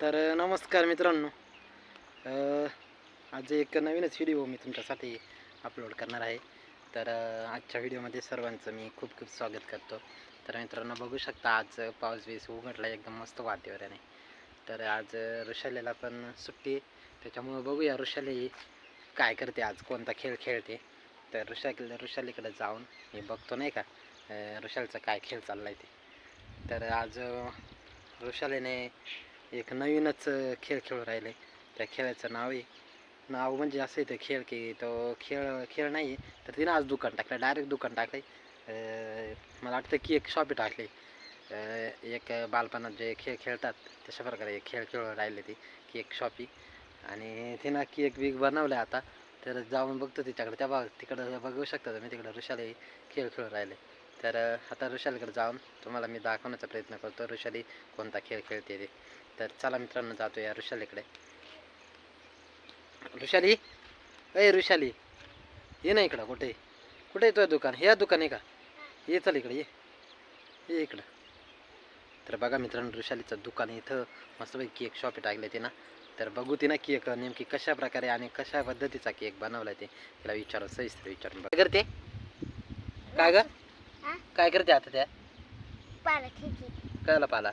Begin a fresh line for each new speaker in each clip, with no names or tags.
तर नमस्कार मित्रांनो. आज एक नवीनच व्हिडिओ मी तुमच्यासाठी अपलोड करणार आहे. तर आजच्या व्हिडिओमध्ये सर्वांचं मी खूप खूप स्वागत करतो. तर मित्रांनो बघू शकता आज पाऊस बीस उघडला एकदम मस्त वातावरण आहे. तर आज ऋषालेला पण सुट्टी आहे. त्याच्यामुळं बघूया ऋषाली काय करते आज कोणता खेळ खेळते. तर ऋषाली ऋषालीकडे जाऊन मी बघतो नाही का ऋषालचा काय खेळ चालला आहे ते. तर आज ऋषालेने ऋषालीने एक नवीनच खेळ खेळू राहिले. त्या खेळाचं नाव आहे. नाव म्हणजे असं आहे ते खेळ की तो खेळ खेळ नाही आहे तर तिनं आज दुकान टाकलं डायरेक्ट दुकान टाकले मला वाटतं की एक शॉपी टाकली एक बालपणात जे खेळ खेळतात तशा प्रकारे एक खेळ खेळून राहिले ती एक शॉपी आणि तिनं की एक वीक बनवलं आहे आता तर जाऊन बघतो तिच्याकडे. त्या बघ तिकडं बघू शकता तुम्ही तिकडं ऋषाली खेळ खेळून राहिले. तर आता ऋषालीकडे जाऊन तुम्हाला मी दाखवण्याचा प्रयत्न करतो ऋषाली कोणता खेळ खेळते ते. तर चला मित्रांनो जातो या ऋषालीकडे ऋषाली? अय ऋषाली. ये ना इकडं कुठे? कुठे येतोय दुकान? हे दुकान आहे का? ये चल इकडे ये. ये इकडं. तर बघा मित्रांनो ऋषालीचं दुकान इथं. मस्तपैकी केक शॉपी टाकले ते ना तर बघू ती ना केक नेमकी कशा प्रकारे आणि कशा पद्धतीचा केक बनवला ते. तिला विचारून सविस्तर विचारून काय करते? काय ग? काय करते आता त्या?
खिची
कळला पाला?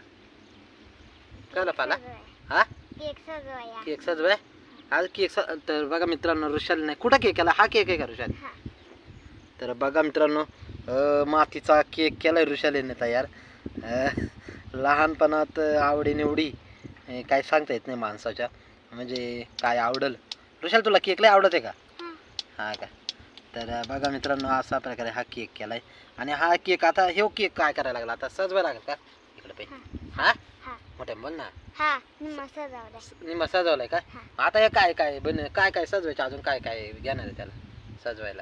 कळला पाला? हा?
केक सजवाया.
आज केक तर बघा मित्रांनो ऋषाल नाही कुठं केक केला? हा केक आहे का ऋषाल? तर बघा मित्रांनो मातीचा केक केलाय ऋषालीने तयार. लहानपणात आवडी निवडी अं, काय सांगता येत नाही माणसाच्या. म्हणजे काय आवडल. ऋषाल तुला केक लय आवडत आहे का?
हा.
का? तर बघा मित्रांनो असा प्रकारे हा केक केलाय. आणि हा केक आता हे केक काय करायला लागला? आता सजवायला लागेल का? इकडे पे हा. मोठ्या बोल ना.
हा निम्मा सजवला
निम्मा सजवलाय का?
हा.
आता हे काय काय बन काय काय सजवायचं? अजून काय काय घेणार आहे त्याला सजवायला?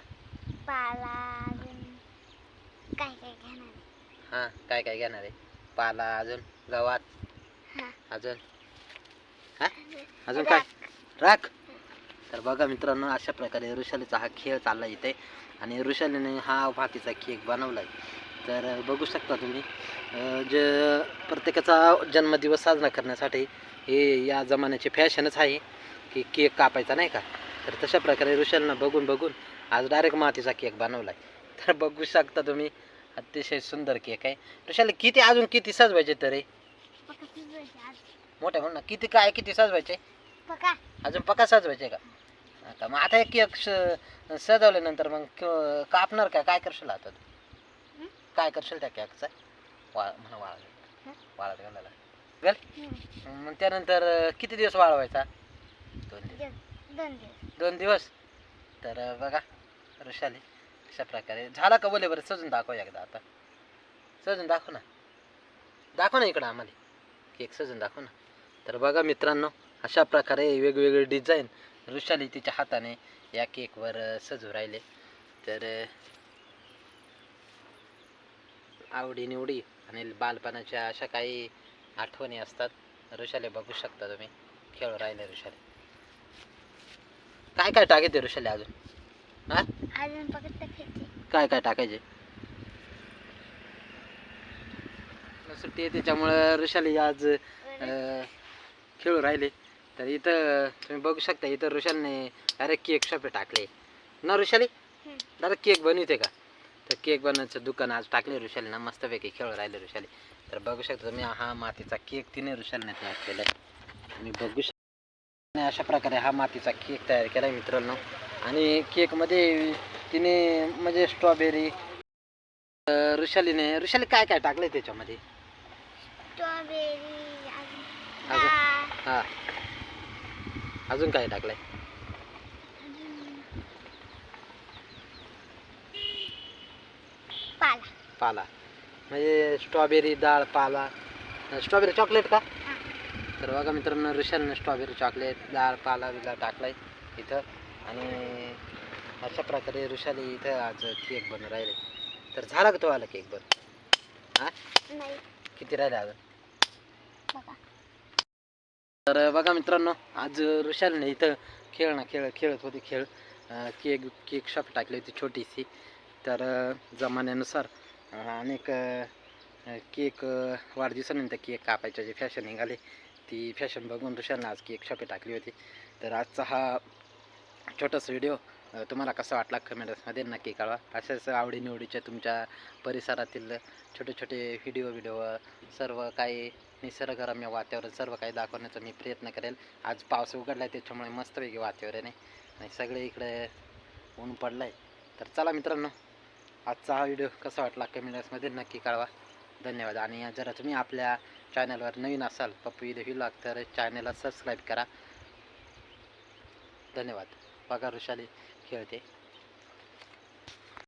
पाला अजून काय काय घेणार
हां काय काय घेणार आहे? पाला अजून गवात
हा.
अजून. हा? अजून काय? राख. तर बघा मित्रांनो अशा प्रकारे ऋषालीचा हा खेळ चालला इथे. आणि ऋषालीने हा मातीचा केक बनवला आहे तर बघू शकता तुम्ही जे प्रत्येकाचा जन्मदिवस साजरा करण्यासाठी हे या जमान्याची फॅशनच आहे की केक कापायचा नाही का? तर तशा प्रकारे ऋषालीनं बघून बघून आज डायरेक्ट मातीचा केक बनवला आहे तर बघू शकता तुम्ही अतिशय सुंदर केक आहे. ऋषाली किती अजून किती सजवायचे तरी? मोठ्या म्हणून किती काय किती सजवायचे? अजून पका सजवायचे का? का मग आता एक केक स- सजवल्यानंतर मग क- कापणार काय काय करशील आता तू? काय करशील त्या केकचा? वाळ म्हणा वाळ? वाळत घालायला. मग त्यानंतर किती दिवस वाळवायचा? दोन दिवस.
दोन दिवस.
दोन दिवस? तर बघा ऋषाली अशा प्रकारे. झाला का बोले बरं? सजून दाखव एकदा आता. सजून दाखव ना. दाखव ना इकडं आम्हाला. केक सजून दाखव ना. तर बघा मित्रांनो अशा प्रकारे वेगवेगळे डिझाईन ऋषाली तिच्या हाताने या केकवर सजू राहिले. तर अं, आवडी निवडी आणि बालपणाच्या अशा काही आठवणी असतात ऋषाली बघू शकता तुम्ही. खेळू राहिले ऋषाली. काय काय टाकायचे ऋषाली अजून? हा? काय काय टाकायचे? सुट्टी आहे त्याच्यामुळं ऋषाली आज खेळू राहिले. तर इथं तुम्ही बघू शकता इथं ऋषालने डायरेक्ट केक शॉपे टाकले. ना ऋषाली. डायरेक्ट केक बनवते का? केक बनवायचं दुकान आज टाकले ऋषाली. ना मस्तपैकी खेळू राहिले ऋषाली. तर बघू शकता तुम्ही हा मातीचा केक तिने ऋषालीने तयार केला आहे. तुम्ही बघू शकता अशा प्रकारे हा मातीचा केक तयार केला आहे मित्रांनो. आणि केकमध्ये तिने म्हणजे स्ट्रॉबेरी ऋषालीने ऋषाली काय काय टाकलंय त्याच्यामध्ये?
स्ट्रॉबेरी
हा. अजून काय टाकलंय?
पाला.
पाला. म्हणजे स्ट्रॉबेरी डाळ पाला. स्ट्रॉबेरी चॉकलेट का? तर बघा मित्रांनो ऋषालने स्ट्रॉबेरी चॉकलेट डाळ पाला बिला टाकलाय इथं. आणि अशा प्रकारे ऋषाली इथं आज केक बनवून राहिले. तर झाला का तो आला केक बन हा?
नाही.
किती राहिले अजून? तर बघा मित्रांनो आज ऋषालने इथं खेळ ना खेळ खेळत होती खेळ. केक केक शॉप टाकली होती छोटीशी. तर जमान्यानुसार अनेक केक वाढदिवसानंतर केक कापायचे जे फॅशन निघाले ती फॅशन बघून ऋषांना आज केक शॉपी टाकली होती. तर आजचा हा छोटासा व्हिडिओ तुम्हाला कसा वाटला कमेंट्समध्ये नक्की कळवा. अशाच आवडीनिवडीच्या तुमच्या परिसरातील छोटे छोटे व्हिडिओ व्हिडिओ सर्व काही निसर्गरम्य वातावरण सर्व काही दाखवण्याचा मी प्रयत्न करेल. आज पाऊस उघडला आहे त्याच्यामुळे मस्तपैकी वातावरण आहे. आणि सगळे इकडे ऊन पडलं आहे तर चला मित्रांनो आजचा हा व्हिडिओ कसा वाटला कमेंट्समध्ये नक्की कळवा. धन्यवाद. आणि जरा तुम्ही आपल्या चॅनलवर नवीन असाल पप्पू इथे व्हिलॉग तर चॅनलला सबस्क्राईब करा. धन्यवाद. बघा ऋषाली खेळते.